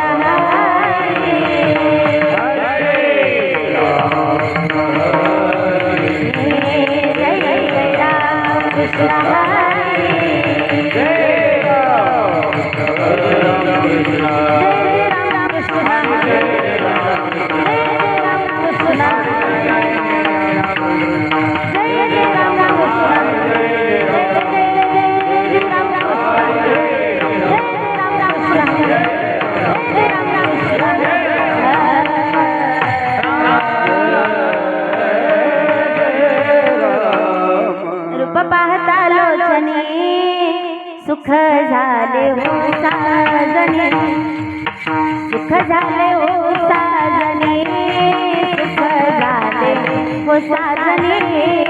Hare Hare लोचने सुख झाले हो साजने. सुख झाले हो साजने सुख झाले हो साजने.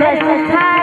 Christmas time.